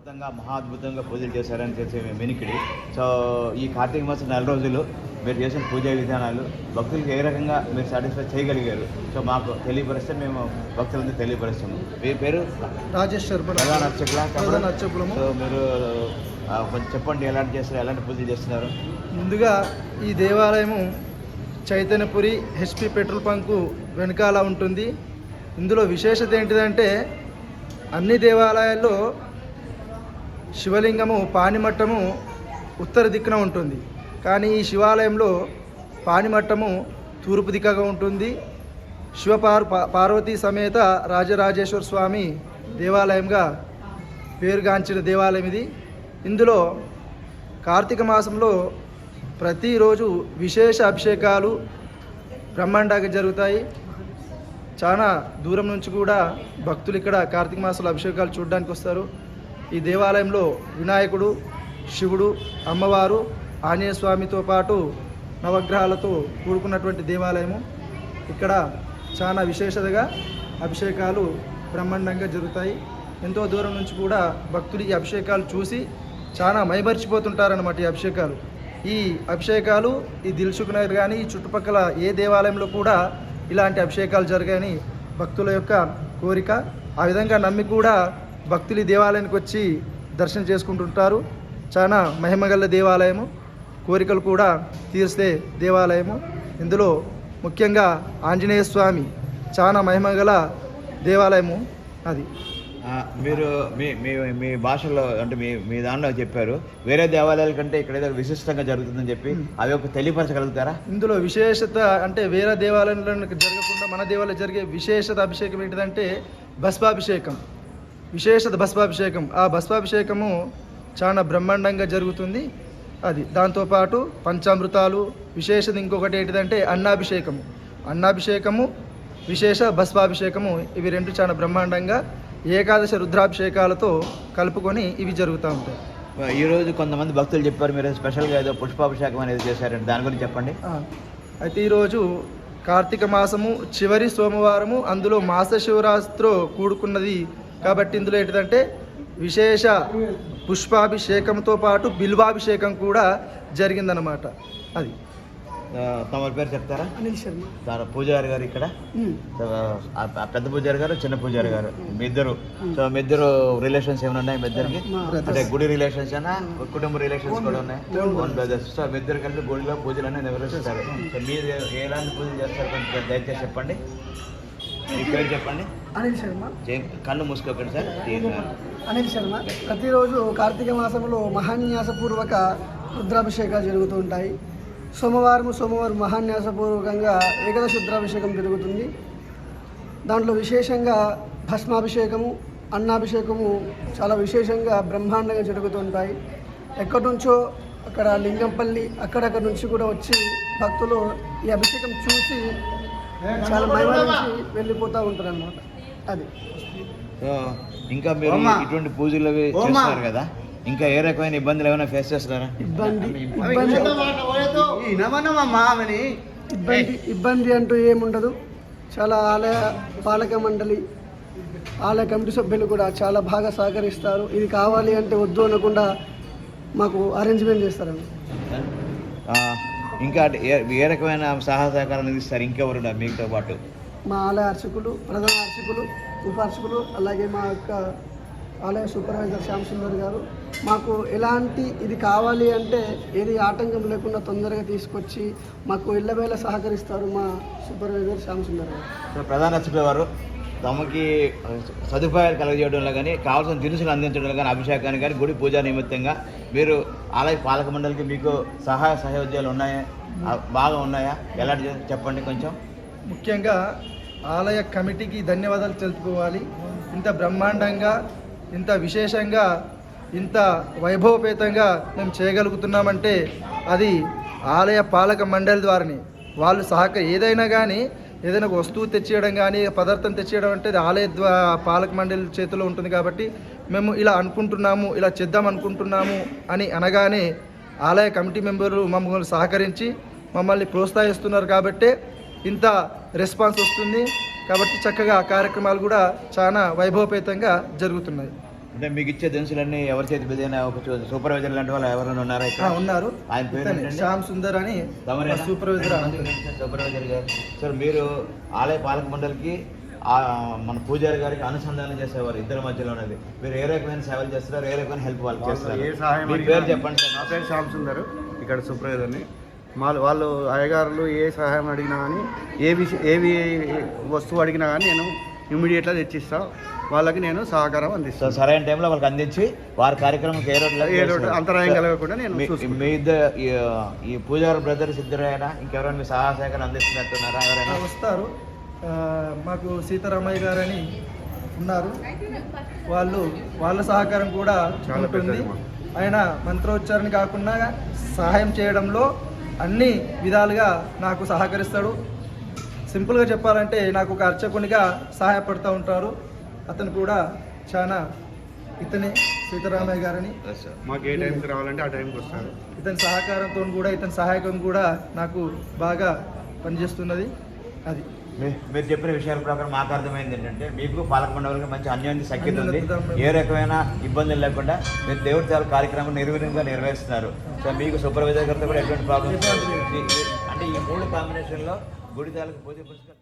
అత్యున్నతంగా మహా అద్భుతంగా పూజలు చేశారని చేసే వెనికిడి సో ఈ కార్తీక మాసం నెల రోజులు మీరు చేసిన పూజా విధానాలు భక్తులకు ఏ రకంగా మీరు సాటిస్ఫై చేయగలిగారు? సో మాకు తెలియపరిస్తే మేము భక్తులందరూ తెలియపరుస్తాము. మీ పేరు? రాజేష్ శర్మ ప్రధాన అర్చకులా ప్రధాన అర్చకులము. సో మీరు కొంచెం చెప్పండి ఎలాంటి చేస్తారు ఎలాంటి పూజలు చేస్తున్నారు? ముందుగా ఈ దేవాలయము చైతన్యపురి హెచ్పి పెట్రోల్ బంకు వెనకాల ఉంటుంది. ఇందులో విశేషత ఏంటిదంటే అన్ని దేవాలయాల్లో శివలింగము పానిమట్టము ఉత్తర దిక్కున ఉంటుంది. కానీ ఈ శివాలయంలో పానిమట్టము తూర్పు దిక్కగా ఉంటుంది. శివపార్ పా- పార్వతీ సమేత రాజరాజేశ్వర స్వామి దేవాలయంగా పేరుగాంచిన దేవాలయం ఇది. ఇందులో కార్తీక మాసంలో ప్రతిరోజు విశేష అభిషేకాలు బ్రహ్మాండంగా జరుగుతాయి. చాలా దూరం నుంచి కూడా భక్తులు ఇక్కడ కార్తీక మాసంలో అభిషేకాలు చూడడానికి వస్తారు ఈ దేవాలయంలో వినాయకుడు శివుడు అమ్మవారు ఆంజనేయ స్వామితో పాటు నవగ్రహాలతో కూడుకున్నటువంటి దేవాలయము. ఇక్కడ చాలా విశేషతగా అభిషేకాలు బ్రహ్మాండంగా జరుగుతాయి. ఎంతో దూరం నుంచి కూడా భక్తులు ఈ అభిషేకాలు చూసి చాలా మైమరిచిపోతుంటారన్నమాట ఈ అభిషేకాలు. ఈ అభిషేకాలు ఈ దిల్సుఖ్ నగర్ కానీ ఈ చుట్టుపక్కల ఏ దేవాలయంలో కూడా ఇలాంటి అభిషేకాలు జరగాయని భక్తుల యొక్క కోరిక. ఆ విధంగా నమ్మి కూడా భక్తులు ఈ దేవాలయానికి వచ్చి దర్శనం చేసుకుంటుంటారు. చాలా మహిమగల దేవాలయము. కోరికలు కూడా తీర్చే దేవాలయము. ఇందులో ముఖ్యంగా ఆంజనేయ స్వామి చాలా మహిమగల దేవాలయము అది. మీరు మీ మీ మీ భాషలో అంటే మీ మీ దానిలో చెప్పారు. వేరే దేవాలయాల కంటే ఇక్కడ ఏదో విశిష్టంగా జరుగుతుందని చెప్పి అవి ఒక తెలియపరచగలుగుతారా? ఇందులో విశేషత అంటే వేరే దేవాలయంలో జరగకుండా మన దేవాలయం జరిగే విశేషత అభిషేకం ఏంటిదంటే భస్మాభిషేకం. విశేషత భస్మాభిషేకం. ఆ భస్మాభిషేకము చాలా బ్రహ్మాండంగా జరుగుతుంది. అది దాంతోపాటు పంచామృతాలు విశేషత ఇంకొకటి ఏంటిదంటే అన్నాభిషేకము అన్నాభిషేకము విశేష భస్మాభిషేకము ఇవి రెండు చాలా బ్రహ్మాండంగా ఏకాదశ రుద్రాభిషేకాలతో కలుపుకొని ఇవి జరుగుతూ ఉంటాయి. ఈ రోజు కొంతమంది భక్తులు చెప్పారు మీరు స్పెషల్గా ఏదో పుష్పాభిషేకం అనేది చేశారంటే దాని గురించి చెప్పండి. అయితే ఈరోజు కార్తీక మాసము చివరి సోమవారము అందులో మాస శివరాత్రితో కూడుకున్నది కాబట్టి ఇందులో ఏంటిదంటే విశేష పుష్పాభిషేకంతో పాటు బిల్వాభిషేకం కూడా జరిగిందనమాట అది. ఆ, తమరి పేరు చెప్తారా? అనిల్ శర్మ. తన పూజారి గారు ఇక్కడ? పెద్ద పూజారి గారు చిన్న పూజారి గారు? మీ ఇద్దరు? సో మీ ఇద్దరు రిలేషన్స్ ఏమైనా ఉన్నాయి మీ ఇద్దరికి? అంటే గుడి రిలేషన్స్ అయినా కుటుంబ రిలేషన్స్ కూడా ఉన్నాయి? ఓన్ బ్రదర్స్ సో మీ ఇద్దరు కలిపి గుడిలో పూజలు అన్నీ నిర్వహిస్తారు సో మీరు ఎలాంటి పూజలు చేస్తారు కొంచెం దయచేసి చెప్పండి. మీ పేరు చెప్పండి. అనిల్ శర్మ. కళ్ళు మూసుకోకండి సార్. అనిల్ శర్మ. ప్రతిరోజు కార్తీక మాసంలో మహాన్యాసపూర్వక రుద్రాభిషేకాలు జరుగుతూ ఉంటాయి. సోమవారం సోమవారం మహాన్యాసపూర్వకంగా ఏకాదశ రుద్రాభిషేకం జరుగుతుంది. దాంట్లో విశేషంగా భస్మాభిషేకము అన్నాభిషేకము చాలా విశేషంగా బ్రహ్మాండంగా జరుగుతుంటాయి ఎక్కడి నుంచో అక్కడ లింగంపల్లి అక్కడక్కడ నుంచి కూడా వచ్చి భక్తులు ఈ అభిషేకం చూసి చాలా మైమరించి వెళ్ళిపోతూ ఉంటారు అనమాట అది. సో ఇంకా మీరు ఇటువంటి పూజలు అవి చేస్తున్నారు కదా? ఇంకా ఏ రకమైన ఇబ్బందులు ఏమైనా ఫేస్ చేస్తున్నారా? ఇబ్బంది. ఇబ్బంది. ఇబ్బంది. ఇబ్బంది. అంటూ ఏముండదు. చాలా ఆలయ పాలక మండలి ఆలయ కమిటీ సభ్యులు కూడా చాలా బాగా సహకరిస్తారు. ఇది కావాలి అంటే వద్దు అనకుండా మాకు అరేంజ్మెంట్ చేస్తారండి ఆ, ఇంకా ఏ- ఏ రకమైన సహాయ సహకారాలు అందిస్తారు ఇంకెవరు మీతో పాటు? మా ఆలయ అర్చకులు ప్రధాన అర్చకులు ఉప అర్చకులు అలాగే మా యొక్క ఆలయ సూపర్వైజర్ శ్యామ్ సుందర్ గారు. మాకు ఎలాంటి ఇది కావాలి అంటే ఏది ఆటంకం లేకుండా తొందరగా తీసుకొచ్చి మాకు ఇళ్ళవేళ సహకరిస్తారు మా సూపర్వైజర్ శ్యామ్ సుందర్ గారు. ప్రధాన అర్చకుల వారు తమకి సదుపాయాలు కలగజేయడంలో కానీ కావాల్సిన దినుసులు అందించడంలో కానీ అభిషేకాన్ని కానీ గుడి పూజా నిమిత్తంగా మీరు ఆలయ పాలక మండలికి మీకు సహాయ సహయోద్యాలు ఉన్నాయా? బాగా ఉన్నాయా? ఎలాంటి చెప్పండి కొంచెం. ముఖ్యంగా ఆలయ కమిటీకి ధన్యవాదాలు తెలుపుకోవాలి. ఇంత బ్రహ్మాండంగా ఇంత విశేషంగా ఇంత వైభవపేతంగా మేము చేయగలుగుతున్నామంటే అది ఆలయ పాలక మండలి ద్వారానే. వాళ్ళు సహక ఏదైనా కానీ ఏదైనా వస్తువు తెచ్చేయడం కానీ పదార్థం తెచ్చేయడం అంటే ఆలయ పాలక మండలి చేతిలో ఉంటుంది కాబట్టి మేము ఇలా అనుకుంటున్నాము ఇలా చేద్దాం అనుకుంటున్నాము అని అనగానే ఆలయ కమిటీ మెంబర్లు మమ్మల్ని సహకరించి మమ్మల్ని ప్రోత్సహిస్తున్నారు కాబట్టే ఇంత రెస్పాన్స్ వస్తుంది. కాబట్టి చక్కగా ఆ కార్యక్రమాలు కూడా చాలా వైభవపేతంగా జరుగుతున్నాయి. అంటే మీకు ఇచ్చే దినుసులన్నీ ఎవరి చేతి మీద ఒక సూపర్వైజర్ లాంటి వాళ్ళు ఎవరైనా ఉన్నారా ఆ, ఇక్కడ ఉన్నారు. ఆయన పేరు? శ్యామ్ సుందర్ అని సూపర్వైజర్ సూపర్వైజర్ గారు. సార్ మీరు ఆలయ పాలక మండలికి ఆ మన పూజారి గారికి అనుసంధానం చేసేవారు ఇద్దరి మధ్యలో ఉన్నది. మీరు ఏ రకమైన సేవలు చేస్తారు ఏ రకమైన హెల్ప్ వాళ్ళు చేస్తారు ఏ సహాయం పేరు చెప్పండి సార్. నా పేరు శ్యామ్ సుందర్. ఇక్కడ సూపర్వైజర్ని మా వాళ్ళు అయ్యగారులు ఏ సహాయం అడిగినా కానీ ఏ విషయం ఏవి వస్తువు అడిగినా కానీ నేను ఇమ్మీడియట్గా తెచ్చిస్తా. వాళ్ళకి నేను సహకారం అందిస్తాను సరైన టైంలో వాళ్ళకి అందించి వారి కార్యక్రమం ఏ రోడ్డు అంతరాయం కలగకుండా నేను మీ- ఇద్దరు ఈ- ఈ పూజారి బ్రదర్స్ ఇద్దరైనా ఇంకెవరైనా మీ సహాయ సహకారం అందిస్తున్నట్టున్నారా? ఎవరైనా? వస్తారు. మాకు సీతారామయ్య గారు అని ఉన్నారు. వాళ్ళు వాళ్ళ సహకారం కూడా చాలా ఉంటుంది. మాకు. ఆయన మంత్రోచ్చారణ కాకుండా సహాయం చేయడంలో అన్ని విధాలుగా నాకు సహకరిస్తాడు. సింపుల్గా చెప్పాలంటే నాకు ఒక అర్చకునిగా సహాయపడుతూ ఉంటారు. అతను కూడా చాలా ఇతనే సీతారామయ్య గారని. మాకు ఏ టైంకి రావాలంటే ఆ టైంకి వస్తారు ఇతని సహకారంతో కూడా ఇతని సహాయకం కూడా నాకు బాగా పనిచేస్తున్నది అది. మీరు చెప్పిన విషయాల ప్రకారం మాకు అర్థమైంది ఏంటంటే మీకు పాలక మండలికి మంచి అన్యోన్య సఖ్యత ఉంది. ఏ రకమైన ఇబ్బందులు లేకుండా మీరు దేవుడి చాలా కార్యక్రమం నిర్విఘ్నంగా నిర్వహిస్తున్నారు. సో మీకు సూపర్వైజర్ గారితో కూడా ఎటువంటి ప్రాబ్లమ్స్ అంటే ఈ మూడు కాంబినేషన్లో గుడి తాలూకు పూజ పుస్తకం